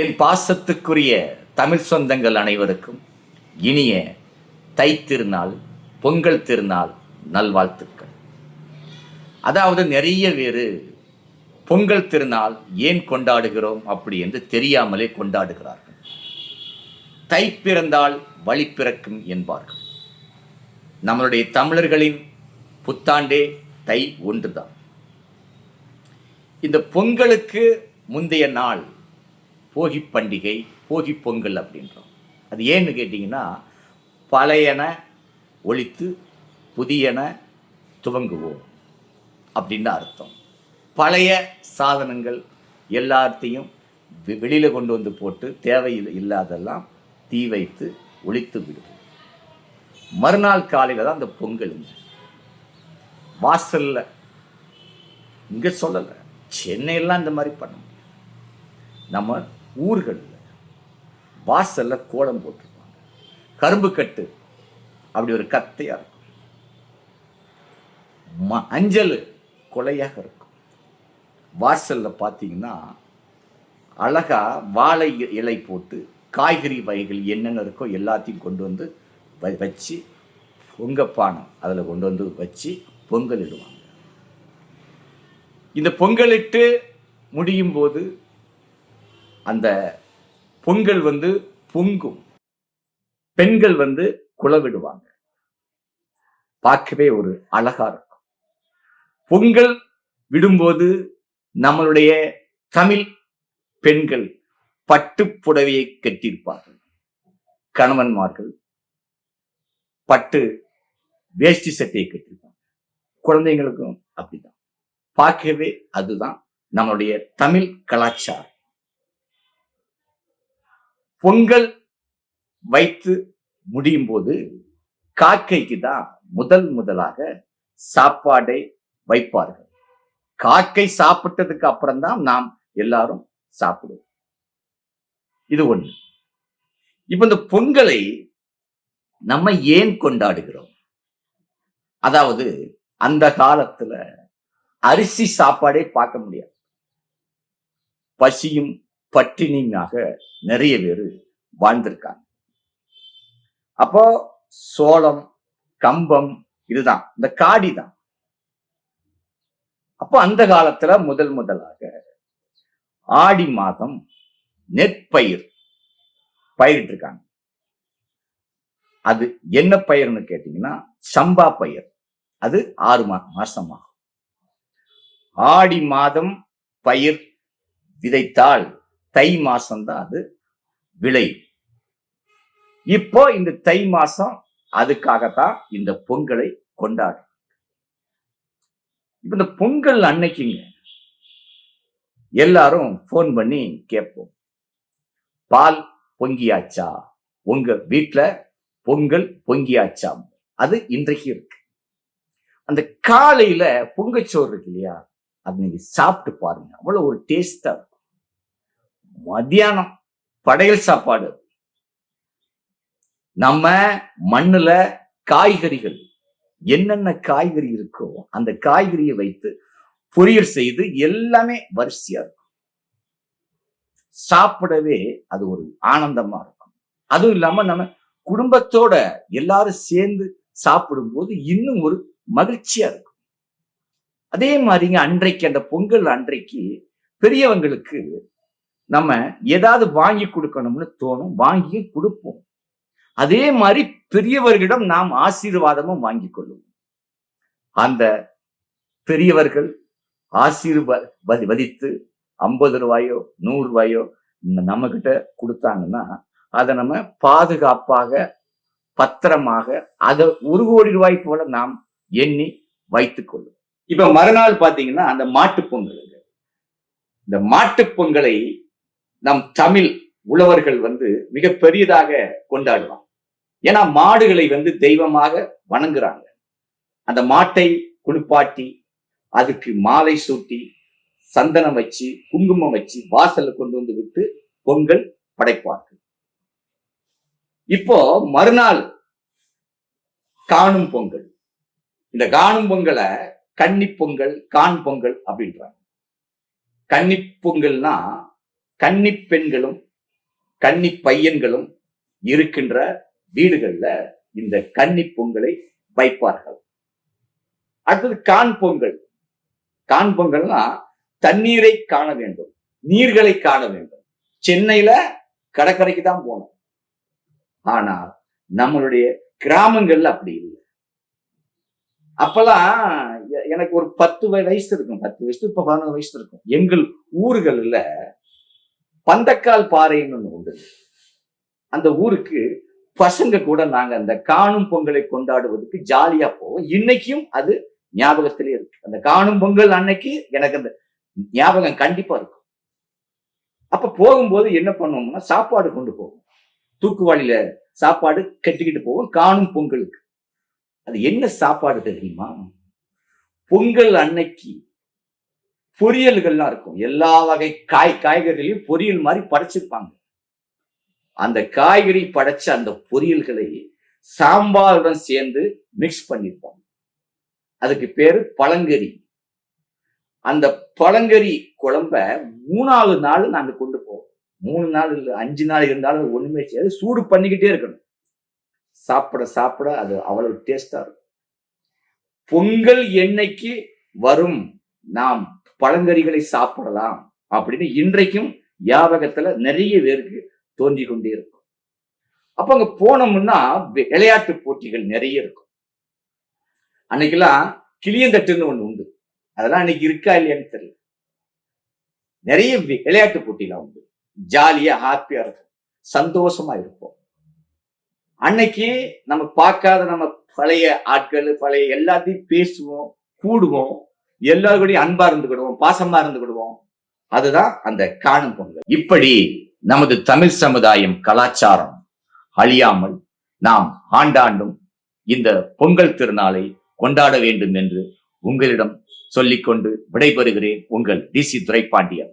என் பாசத்துக்குரிய தமிழ் சொந்தங்கள் அனைவருக்கும் இனிய தை திருநாள் பொங்கல் திருநாள் நல்வாழ்த்துக்கள். அதாவது நிறைய பேர் பொங்கல் திருநாள் ஏன் கொண்டாடுகிறோம் அப்படி என்று தெரியாமலே கொண்டாடுகிறார்கள். தை பிறந்தால் வழி பிறக்கும் என்பார்கள். நம்மளுடைய தமிழர்களின் புத்தாண்டே தை ஒன்றுதான். இந்த பொங்கலுக்கு முந்தைய நாள் போகி பண்டிகை போகி பொங்கல் அப்படின்றோம். அது ஏன்னு கேட்டிங்கன்னா பழையன ஒழித்து புதியன துவங்குவோம் அப்படின்னு அர்த்தம். பழைய சாதனங்கள் எல்லாத்தையும் வெ- கொண்டு வந்து போட்டு தேவையில் இல்லாதெல்லாம் தீ வைத்து ஒழித்து விடுவோம். மறுநாள் காலையில் தான் அந்த பொங்கலுங்க வாசலில். இங்கே சொல்லலை. சென்னையெல்லாம் இந்த மாதிரி பண்ண முடியாது. நம்ம ஊர்களில் வாசல்ல கோலம் போட்டிருப்பாங்க. கரும்பு கட்டு. அப்படி ஒரு கத்தையா இருக்கும். ம- அஞ்சல் கொலையாக இருக்கும். வாசல்ல பார்த்தீங்கன்னா அழகா வாழை இலை போட்டு காய்கறி வகைகள் என்னென்ன இருக்கோ எல்லாத்தையும் கொண்டு வந்து வ- வச்சு பொங்கப்பானம் அதில் கொண்டு வந்து வச்சு பொங்கல் இடுவாங்க. இந்த பொங்கலிட்டு முடியும் போது அந்த பொங்கல் வந்து பொங்கும். பெண்கள் வந்து குளவிடுவாங்க பார்க்கவே ஒரு அழகா இருக்கும். பொங்கல் விடும்போது நம்மளுடைய தமிழ் பெண்கள் பட்டு புடவையை கட்டியிருப்பார்கள். கணவன்மார்கள் பட்டு வேஷ்டி சட்டையை கட்டியிருப்பாங்க. குழந்தைங்களுக்கும் அப்படிதான் பார்க்கவே அதுதான் நம்மளுடைய தமிழ் கலாச்சாரம். பொங்கல் வைத்து முடியும் போது காக்கைக்கு தான் முதல் முதலாக சாப்பாடை வைப்பார்கள். காக்கை சாப்பிட்டதுக்கு அப்புறம்தான் நாம் எல்லாரும் சாப்பிடுவோம். இது ஒண்ணு. இப்ப இந்த பொங்கலை நம்ம ஏன் கொண்டாடுகிறோம்? அதாவது அந்த காலத்துல அரிசி சாப்பாடே பார்க்க முடியாது. பசியும் பட்டினியாக நிறைய பேர் வாழ்ந்திருக்காங்க. அப்போ சோளம் கம்பம் இதுதான். இந்த காடி தான் அப்போ அந்த காலத்துல முதல் முதலாக ஆடி மாதம் நெற்பயிர் பயிரிட்டு இருக்காங்க அது என்ன பயிர்னு கேட்டீங்கன்னா சம்பா பயிர். அது ஆறு மா மாசமாகும். ஆடி மாதம் பயிர் விதைத்தால் தை மாசம்தான் அது விளையும் இப்போ இந்த தை மாசம் அதுக்காகத்தான் இந்த பொங்கலை கொண்டாடும் இப்ப இந்த பொங்கல் அன்னைக்குங்க எல்லாரும் ஃபோன் பண்ணி கேட்போம். பால் பொங்கியாச்சா? உங்க வீட்டில் பொங்கல் பொங்கியாச்சா? அது இன்றைக்கு இருக்கு. அந்த காலையில பொங்கச்சோறு இருக்கு இல்லையா? அது நீங்க சாப்பிட்டு பாருங்க. அவ்வளவு ஒரு டேஸ்டா இருக்கும். மத்தியானம் படையல் சாப்பாடு. நம்ம மண்ணுல காய்கறிகள் என்னென்ன காய்கறி இருக்கோ அந்த காய்கறியை வைத்து பொரியல் செய்து எல்லாமே வரிசையா இருக்கும். சாப்பிடவே அது ஒரு ஆனந்தமா இருக்கும். அதுவும் இல்லாம நம்ம குடும்பத்தோட எல்லாரும் சேர்ந்து சாப்பிடும்போது இன்னும் ஒரு மகிழ்ச்சியா இருக்கும். அதே மாதிரிங்க அன்றைக்கு அந்த பொங்கல் அன்றைக்கு பெரியவங்களுக்கு நம்ம ஏதாவது வாங்கி கொடுக்கணும்னு தோணும் வாங்கியும் கொடுப்போம். அதே மாதிரி பெரியவர்களிடம் நாம் ஆசீர்வாதமும் வாங்கி கொள்ளுவோம். அந்த பெரியவர்கள் ஆசீர்வதி வதித்து ஐம்பது ரூபாயோ நூறு ரூபாயோ நம்ம கிட்ட கொடுத்தாங்கன்னா அதை நம்ம பாதுகாப்பாக பத்திரமாக அதை ஒரு கோடி ரூபாய் போல நாம் எண்ணி வைத்துக் கொள்ளும் இப்ப மறுநாள் பாத்தீங்கன்னா அந்த மாட்டுப் பொங்கல் இந்த மாட்டுப் பொங்கலை நம் தமிழ் உழவர்கள் வந்து மிக பெரியதாக கொண்டாடுவாங்க. ஏன்னா மாடுகளை வந்து தெய்வமாக வணங்குறாங்க. அந்த மாட்டை குளிப்பாட்டி அதுக்கு மாலை சூட்டி சந்தனம் வச்சு குங்குமம் வச்சு வாசல்ல கொண்டு வந்து விட்டு பொங்கல் படைப்பார்கள். இப்போ மறுநாள் காணும் பொங்கல். இந்த காணும் பொங்கலை கன்னி பொங்கல் கான் பொங்கல் அப்படின்றாங்க. கன்னி பொங்கல்னா கன்னி பெண்களும் கன்னி பையன்களும் இருக்கின்ற வீடுகள்ல இந்த கன்னி பொங்கலை வைப்பார்கள். அடுத்தது கான் பொங்கல். கான் பொங்கல்னா தண்ணீரை காண வேண்டும் நீர்களை காண வேண்டும். சென்னையில கடற்கரைக்கு தான் போனோம். ஆனால் நம்மளுடைய கிராமங்கள்ல அப்படி இல்லை. அப்பெல்லாம் எனக்கு ஒரு பத்து வய- வயசு இருக்கும் பத்து வயசு இப்ப பதினொரு வயசு இருக்கும். எங்கள் ஊர்கள்ல பந்தக்கால் பாறைன்னு ஒன்று உண்டு. அந்த ஊருக்கு பசங்க கூட நாங்கள் அந்த காணும் பொங்கலை கொண்டாடுவதற்கு ஜாலியாக போவோம். இன்னைக்கும் அது ஞாபகத்திலே இருக்கு. அந்த காணும் பொங்கல் அன்னைக்கு எனக்கு அந்த ஞாபகம் கண்டிப்பாக இருக்கும். அப்போ போகும்போது என்ன பண்ணுவோம்னா சாப்பாடு கொண்டு போவோம். தூக்குவாளியில சாப்பாடு கட்டிக்கிட்டு போவோம் காணும் பொங்கலுக்கு. அது என்ன சாப்பாடு தெரியுமா? பொங்கல் அன்னைக்கு பொரியல்கள்லாம் இருக்கும். எல்லா வகை காய் காய்கறிகளையும் பொரியல் மாதிரி படைச்சிருப்பாங்க. அந்த காய்கறி படைச்ச அந்த பொரியல்களை சாம்பாருடன் சேர்ந்து மிக்ஸ் பண்ணியிருப்பாங்க அதுக்கு பேரு பழங்கறி. அந்த பழங்கறி குழம்ப மூணாவது நாள் நாங்கள் கொண்டு போவோம். மூணு நாள் இல்லை அஞ்சு நாள் இருந்தாலும் ஒண்ணுமே செய்யாது. சூடு பண்ணிக்கிட்டே இருக்கணும். சாப்பிட சாப்பிட அது அவ்வளவு டேஸ்டா இருக்கும். பொங்கல் எண்ணெய்க்கு வரும்? நாம் பழங்கறிகளை சாப்பிடலாம் அப்படின்னு இன்றைக்கும் யாபகத்துல நிறைய பேருக்கு தோன்றி கொண்டே இருக்கும். அப்ப அங்க போனோம்னா விளையாட்டு போட்டிகள் நிறைய இருக்கும். அன்னைக்கெல்லாம் கிளியந்தட்டுன்னு ஒண்ணு உண்டு. அதெல்லாம் அன்னைக்கு இருக்கா இல்லையான்னு தெரியல. நிறைய விளையாட்டு போட்டிலாம் உண்டு. ஜாலியா ஹாப்பியா இருக்கும் சந்தோஷமா இருப்போம். அன்னைக்கு நம்ம பார்க்காத நம்ம பழைய ஆட்கள் பழைய எல்லாத்தையும் பேசுவோம் கூடுவோம். எல்லாருக்கூடயும் அன்பா இருந்துக்கிடுவோம் பாசமா இருந்துக்கிடுவோம் அதுதான் அந்த காணும் பொங்கல். இப்படி நமது தமிழ் சமுதாயம் கலாச்சாரம் அழியாமல் நாம் ஆண்டாண்டும் இந்த பொங்கல் திருநாளை கொண்டாட வேண்டும் என்று உங்களிடம் சொல்லிக்கொண்டு விடைபெறுகிறேன். உங்கள் டி சி துரைப்பாண்டியன்.